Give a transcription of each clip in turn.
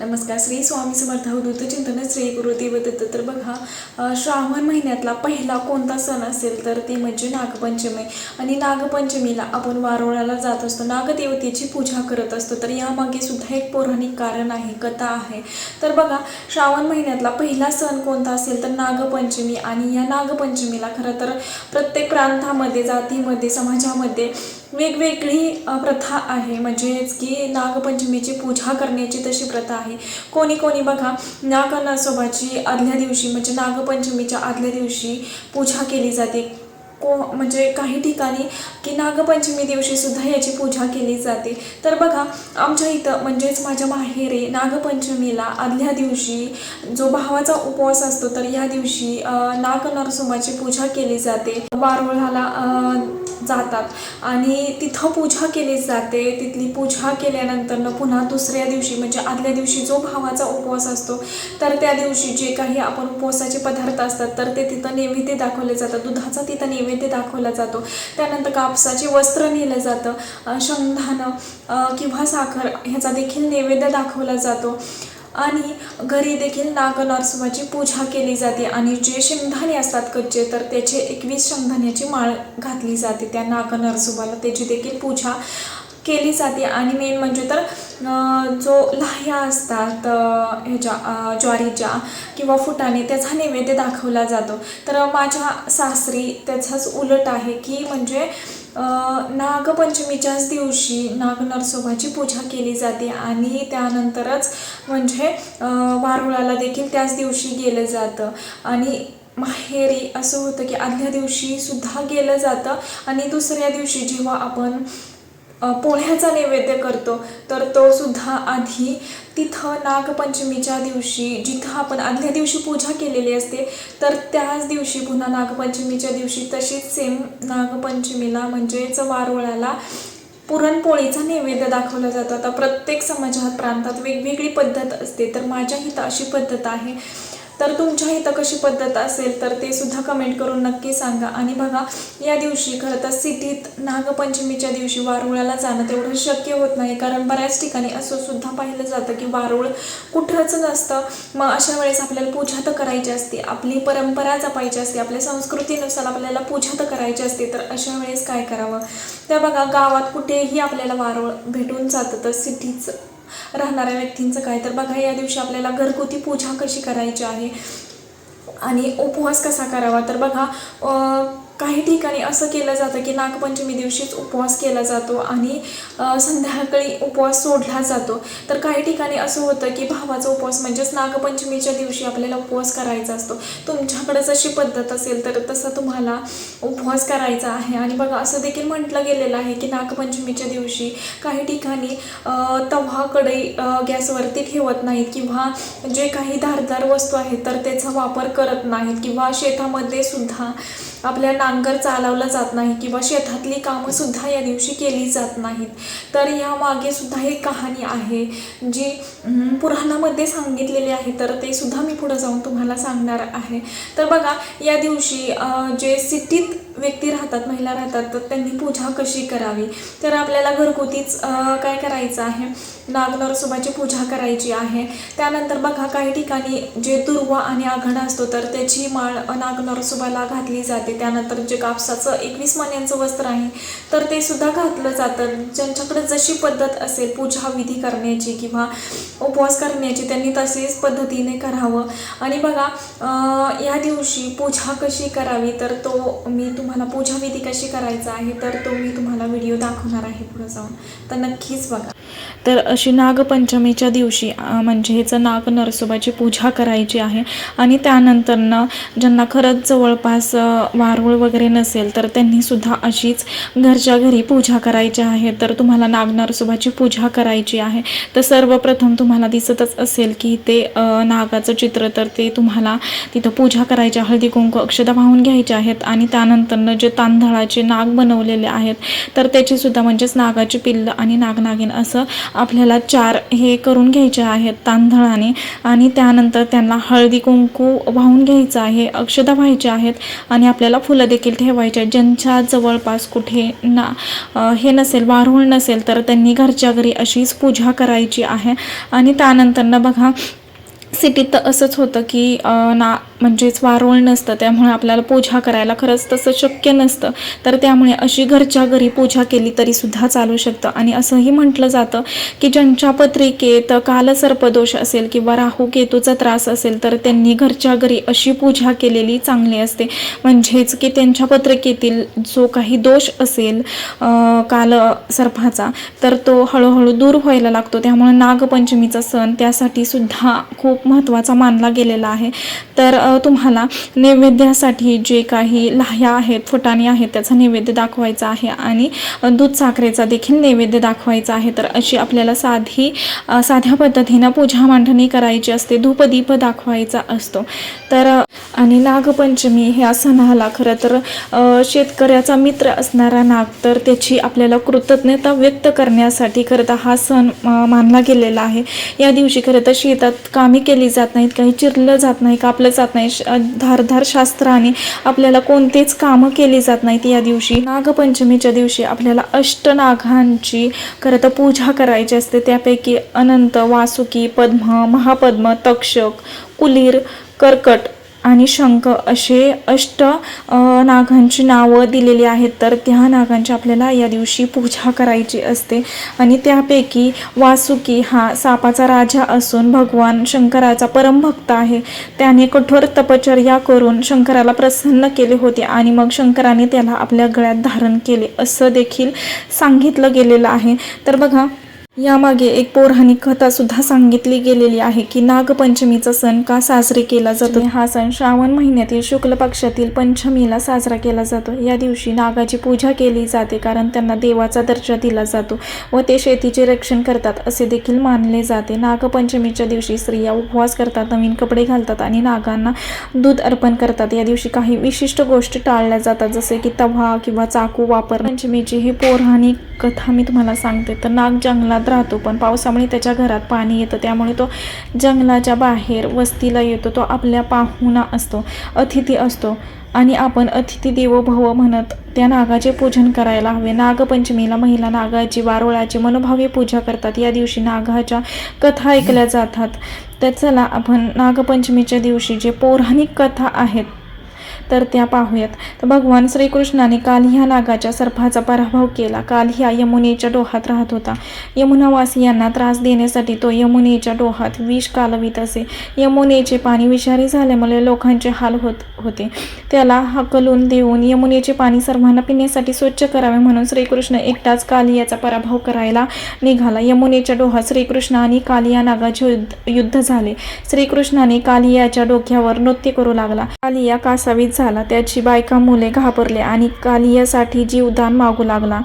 नमस्कार श्री स्वामी समर्थ हो, अवधूत चिंतन श्री गुरुदेव दत्त. तर बघा श्रावण महिन्यातला पहिला कोणता सण असेल तर ते म्हणजे नागपंचमी. आणि नागपंचमीला आपण वारोळ्याला जात असतो नागदेवतेची पूजा करत असतो. तर यामागे सुद्धा एक पौराणिक कारण आहे कथा आहे. तर बघा श्रावण महिन्यातला पहिला सण कोणता असेल तर नागपंचमी. आणि या नागपंचमीला खरं तर प्रत्येक प्रांतामध्ये जातीमध्ये समाजामध्ये वेगवेगळी प्रथा आहे. म्हणजेच की नागपंचमीची पूजा करण्याची तशी प्रथा आहे. कोणी कोणी बघा नागनासोबाची आदल्या दिवशी म्हणजे नागपंचमीच्या आदल्या दिवशी पूजा केली जाते. को म्हणजे काही ठिकाणी की नागपंचमी दिवशी सुद्धा याची पूजा केली जाते. तर बघा आमच्या इथं म्हणजेच माझ्या माहेरी नागपंचमीला आदल्या दिवशी जो भावाचा उपवास असतो तर या दिवशी नाग नागनरसोबाची पूजा केली जाते. वारुळाला जातात. आणि तिथं पूजा केली जाते. तिथली पूजा केल्यानंतर पुन्हा दुसऱ्या दिवशी म्हणजे आदल्या दिवशी जो भावाचा उपवास असतो तर त्या दिवशी जे काही आपण उपवासाचे पदार्थ असतात तर ते तिथं नैवेद्य दाखवले जातात. दुधाचा तिथं नैवेद्य दाखवला जातो. त्यानंतर कापसाचे वस्त्र नेलं जातं. अ, किंवा साखर ह्याचा देखील नैवेद्य दाखवला जातो. आणि घरी देखील नागनरसोबाची पूजा केली जाते आणि जे शेंगदाणे असतात कच्चे तर त्याचे एकवीस शेंगदाण्याची माळ घातली जाते. त्या नाग नागनरसोबाला त्याची देखील पूजा केली जाते. आणि मेन म्हणजे तर जो लाह्या असतात ह्याच्या ज्वारीच्या किंवा फुटाने त्याचा नैवेद्य दाखवला जातो. तर माझ्या सासरी त्याचाच उलट आहे की म्हणजे नागपंचमीच्याच दिवशी नागनरसोबाची पूजा केली जाते आणि त्यानंतरच म्हणजे वारुळाला देखील त्याच दिवशी गेलं जातं. आणि माहेरी असं होतं की आदल्या दिवशी सुद्धा गेलं जातं आणि दुसऱ्या दिवशी जेव्हा आपण पोळ्याचा नैवेद्य करतो. तर तो सुद्धा आधी तिथं नागपंचमीच्या दिवशी जिथं आपण आदल्या दिवशी पूजा केलेली असते तर त्याच दिवशी पुन्हा नागपंचमीच्या दिवशी तशीच सेम नागपंचमीला म्हणजेच वारोळ्याला पुरणपोळीचा नैवेद्य दाखवला जातो. आता प्रत्येक समाजात प्रांतात वेगवेगळी पद्धत असते. तर माझ्या इथं अशी पद्धत आहे. तर तुमच्या इथं कशी पद्धत असेल तर ते सुद्धा कमेंट करून नक्की सांगा. आणि बघा या दिवशी खरं तर सिटीत नागपंचमीच्या दिवशी वारुळाला जाणं तेवढं शक्य होत नाही. कारण बऱ्याच ठिकाणी असं सुद्धा पाहिलं जातं की वारुळ कुठंच नसतं. मग अशा वेळेस आपल्याला पूजा तर करायची असते. आपली परंपरा जपायची असते. आपल्या संस्कृतीनुसार आपल्याला पूजा तर करायची असते. तर अशा वेळेस काय करावं? तर बघा गावात कुठेही आपल्याला वारुळ भेटून जातं तर सिटीचं राहणाऱ्या व्यक्तींचं काय? तर बघा या दिवशी आपल्याला घरगुती पूजा कशी करायची आहे? आणि उपवास कसा करावा? तर बघा काही ठिकाणी असं केलं जातं की नागपंचमी दिवशीच उपवास केला जातो आणि संध्याकाळी उपवास सोडला जातो. तर काही ठिकाणी असं होतं की भावाचा उपवास म्हणजेच नागपंचमीच्या दिवशी आपल्याला उपवास करायचा असतो. तुमच्याकडे जशी पद्धत असेल तर तसं तुम्हाला उपवास करायचा आहे. आणि बघा असं देखील म्हटलं गेलेलं आहे की नागपंचमीच्या दिवशी काही ठिकाणी तव्हा कढई गॅसवरती ठेवत नाहीत किंवा जे काही धारदार वस्तू आहेत तर त्याचा वापर करत नाहीत किंवा शेतामध्ये सुद्धा आपल्या नांगर चालवला जात नाही किंवा शेतातली कामं सुद्धा या दिवशी केली जात नाहीत. तर यामागे सुद्धा एक कहाणी आहे जी पुराणामध्ये सांगितलेली आहे. तर ते सुद्धा मी पुढे जाऊन तुम्हाला सांगणार आहे. तर बघा या दिवशी जे सिटीत व्यक्ती राहतात महिला राहतात तर त्यांनी पूजा कशी करावी? तर आपल्याला घरगुतीच काय करायचं आहे? नागनरसोबाची पूजा करायची आहे. त्यानंतर बघा काही ठिकाणी जे दुर्वा आणि आघाड असतो तर त्याची माळ नागनरसोबाला घातली जाते. त्यानंतर जे कापसाचं एकवीस महिन्यांचं वस्त्र आहे तर ते सुद्धा घातलं जातं. ज्यांच्याकडे जशी पद्धत असेल पूजा विधी करण्याची किंवा उपवास करण्याची त्यांनी तसेच पद्धतीने करावं. आणि बघा या दिवशी पूजा कशी करावी तर तो मी तुम्हाला पूजा विधी कशी करायचा आहे तर तो मी तुम्हाला व्हिडिओ दाखवणार आहे पुढे जाऊन. तर नक्कीच बघा. तर अशी नागपंचमीच्या दिवशी म्हणजे ह्याचं नाग नरसोबाची पूजा करायची आहे. आणि त्यानंतरनं ज्यांना खरंच जवळपास वारूळ वगैरे नसेल तर त्यांनीसुद्धा अशीच घरच्या घरी पूजा करायची आहे. तर तुम्हाला नाग नरसोबाची पूजा करायची आहे. तर सर्वप्रथम तुम्हाला दिसतच असेल की ते नागाचं चित्र तर ते तुम्हाला तिथं पूजा करायची हळदी कुंकू अक्षता वाहून घ्यायच्या आहेत. आणि त्यानंतर त्यानंतरनं जे तांदळाचे नाग बनवलेले आहेत तर त्याचीसुद्धा म्हणजेच नागाची पिल्लं आणि नागनागिन असं आपल्या ह्याला चार हे करून घ्यायचे आहेत तांदळाने आणि त्यानंतर त्यांना हळदी कुंकू वाहून घ्यायचं आहे अक्षता व्हायचे आहेत आणि आपल्याला फुलं देखील ठेवायचे आहेत. ज्यांच्या जवळपास कुठे ना हे नसेल वारूळ नसेल तर त्यांनी घरच्या घरी अशीच पूजा करायची आहे. आणि त्यानंतरनं बघा सिटीत तर असंच होतं की ना म्हणजेच वारोळ नसतं त्यामुळे आपल्याला पूजा करायला खरंच तसं शक्य नसतं. तर त्यामुळे अशी घरच्या घरी पूजा केली तरी सुद्धा चालू शकतं. आणि असंही म्हटलं जातं की ज्यांच्या पत्रिकेत कालसर्पदोष असेल किंवा राहू केतूचा त्रास असेल तर त्यांनी घरच्या घरी अशी पूजा केलेली चांगली असते. म्हणजेच की त्यांच्या पत्रिकेतील जो काही दोष असेल काल सर्पाचा तर तो हळूहळू दूर व्हायला लागतो. त्यामुळे नागपंचमीचा सण त्यासाठी सुद्धा खूप महत्त्वाचा मानला गेलेला आहे. तर तुम्हाला नैवेद्यासाठी जे काही लाह्या आहेत फुटाणे आहेत त्याचा नैवेद्य दाखवायचा आहे आणि दूध साखरेचा देखील नैवेद्य दाखवायचा आहे. तर अशी आपल्याला साधी साध्या पद्धतीनं पूजा मांडणी करायची असते. धूपदीप दाखवायचा असतो. तर आणि नागपंचमी ह्या सणाला खरं तर शेतकऱ्याचा मित्र असणारा नाग तर त्याची आपल्याला कृतज्ञता व्यक्त करण्यासाठी खरं तर हा सण मानला गेलेला आहे. या दिवशी खरं तर शेतात कामे केली जात नाहीत काही चिरलं जात नाही कापलं जात नाही. श- धारधार शास्त्राने आपल्याला कोणतेच कामं केली जात नाहीत या दिवशी. नागपंचमीच्या दिवशी आपल्याला अष्टनागांची खरं तर पूजा करायची असते. त्यापैकी अनंत वासुकी पद्म महापद्म तक्षक कुलीर कर्कट आणि शंख असे अष्ट नागांची नावं दिलेली आहेत. तर त्या नागांची आपल्याला या दिवशी पूजा करायची असते. आणि त्यापैकी वासुकी हा सापाचा राजा असून भगवान शंकराचा परमभक्त आहे. त्याने कठोर तपचर्या करून शंकराला प्रसन्न केले होते आणि मग शंकराने त्याला आपल्या गळ्यात धारण केले. असं देखील सांगितलं गेलेलं आहे. तर बघा यामागे एक पौराणिक कथा सुद्धा सांगितली गेलेली आहे की नागपंचमीचा सण का साजरे केला जातो? हा सण श्रावण महिन्यातील शुक्ल पक्षातील पंचमीला साजरा केला जातो. या दिवशी नागाची पूजा केली जाते कारण त्यांना देवाचा दर्जा दिला जातो व ते शेतीचे रक्षण करतात असे देखील मानले जाते. नागपंचमीच्या दिवशी स्त्रिया उपवास करतात नवीन कपडे घालतात आणि नागांना दूध अर्पण करतात. या दिवशी काही विशिष्ट गोष्टी टाळल्या जातात जसे की तवा किंवा चाकू वापर. पंचमीची ही पौराणिक कथा मी तुम्हाला सांगते. तर नाग जंगलात राहतो पण पावसामुळे त्याच्या घरात पाणी येतं. त्यामुळे तो जंगलाच्या बाहेर वस्तीला येतो. तो आपल्या पाहुणा असतो अतिथी असतो. आणि आपण अतिथी देवो भव म्हणत त्या नागाचे पूजन करायला हवे. नागपंचमीला महिला नागाची वारोळाची मनोभावे पूजा करतात. या दिवशी नागाच्या कथा ऐकल्या जातात. तर चला आपण नागपंचमीच्या दिवशी जे पौराणिक कथा आहेत तर त्या पाहूयात. तर भगवान श्रीकृष्णाने काल ह्या नागाच्या सर्पाचा पराभव केला. काल ह्या यमुनेच्या डोहात राहत होता. यमुनावासियांना त्रास देण्यासाठी तो यमुनेच्या डोहात विष कालवित असे. यमुनेचे पाणी विषारी झाल्यामुळे लोकांचे हाल होत होते. त्याला हकलून देऊन यमुनेचे पाणी सर्वांना पिण्यासाठी स्वच्छ करावे म्हणून श्रीकृष्ण एकटाच कालियाचा पराभव करायला निघाला. यमुनेच्या डोहात श्रीकृष्ण आणि कालिया नागाचे युद्ध युद्ध झाले. श्रीकृष्णाने कालियाच्या डोक्यावर नृत्य करू लागला. कालिया कासावीत झाला. त्याची बायका मुले घाबरले आणि कालियासाठी जीवदान मागू लागला.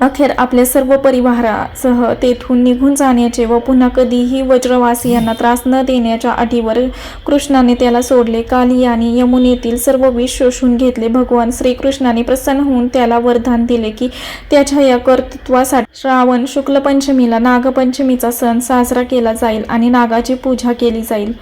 अखेर आपल्या सर्व परिवारासह तेथून निघून जाण्याचे व पुन्हा कधीही वज्रवासियांना त्रास न देण्याच्या अटीवर कृष्णाने त्याला सोडले. कालियाने यमुनेतील सर्व विष शोषून घेतले. भगवान श्रीकृष्णाने प्रसन्न होऊन त्याला वरदान दिले की त्याच्या या कर्तृत्वासाठी श्रावण शुक्ल पंचमीला नागपंचमीचा सण साजरा केला जाईल आणि नागाची पूजा केली जाईल.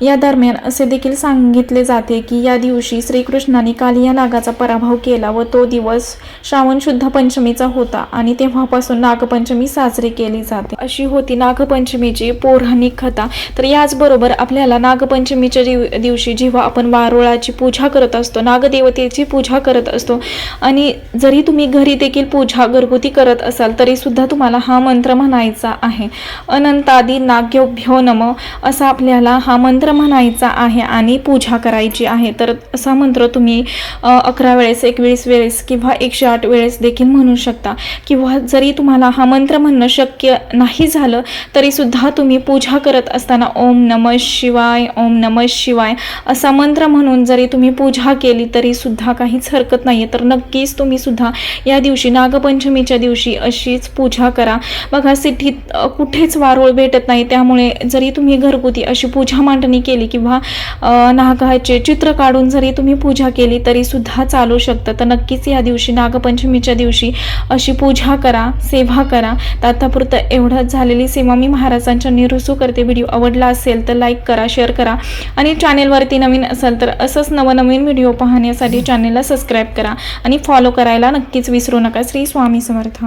या दरम्यान असे देखील सांगितले जाते की या दिवशी श्रीकृष्णाने कालिया नागाचा पराभव केला व तो दिवस श्रावण शुद्ध पंचमीचा होता आणि तेव्हापासून नागपंचमी साजरी केली जाते. अशी होती नागपंचमीची पौराणिक कथा. तर याचबरोबर आपल्याला नागपंचमीच्या दिव दिवशी जेव्हा आपण वारोळाची पूजा करत असतो नागदेवतेची पूजा करत असतो आणि जरी तुम्ही घरी देखील पूजा घरगुती करत असाल तरीसुद्धा तुम्हाला हा मंत्र म्हणायचा आहे. अनंतादी नाग्योभ्यो नम असा आपल्याला हा मंत्र मंत्र म्हणायचा आहे आणि पूजा करायची आहे तर असा मंत्र तुम्ही अकरा वेळेस एकवीस वेळेस किंवा एकशे आठ वेळेस देखील म्हणू शकता. किंवा जरी तुम्हाला हा मंत्र म्हणणं शक्य नाही झालं तरीसुद्धा तुम्ही पूजा करत असताना ओम नम शिवाय ओम नम शिवाय असा मंत्र म्हणून जरी तुम्ही पूजा केली तरीसुद्धा काहीच हरकत नाही तर नक्कीच तुम्ही सुद्धा या दिवशी नागपंचमीच्या दिवशी अशीच पूजा करा. बघा सिटीत कुठेच वारोळ भेटत नाही. त्यामुळे जरी तुम्ही घरगुती अशी पूजा मांडणी तुम्ही केली किंवा नागाचे चित्र काढून जरी तुम्ही पूजा केली तरी सुद्धा चालू शकतं. तर नक्कीच या दिवशी नागपंचमीच्या दिवशी अशी पूजा करा सेवा करा. तर आतापुरतं एवढंच झालेली सेवा मी महाराजांच्या निरुसू करते. व्हिडिओ आवडला असेल तर लाईक करा शेअर करा. आणि चॅनेलवरती नवीन असेल तर असंच नवनवीन व्हिडिओ पाहण्यासाठी चॅनेलला सबस्क्राईब करा. आणि फॉलो करायला नक्कीच विसरू नका. श्री स्वामी समर्थ.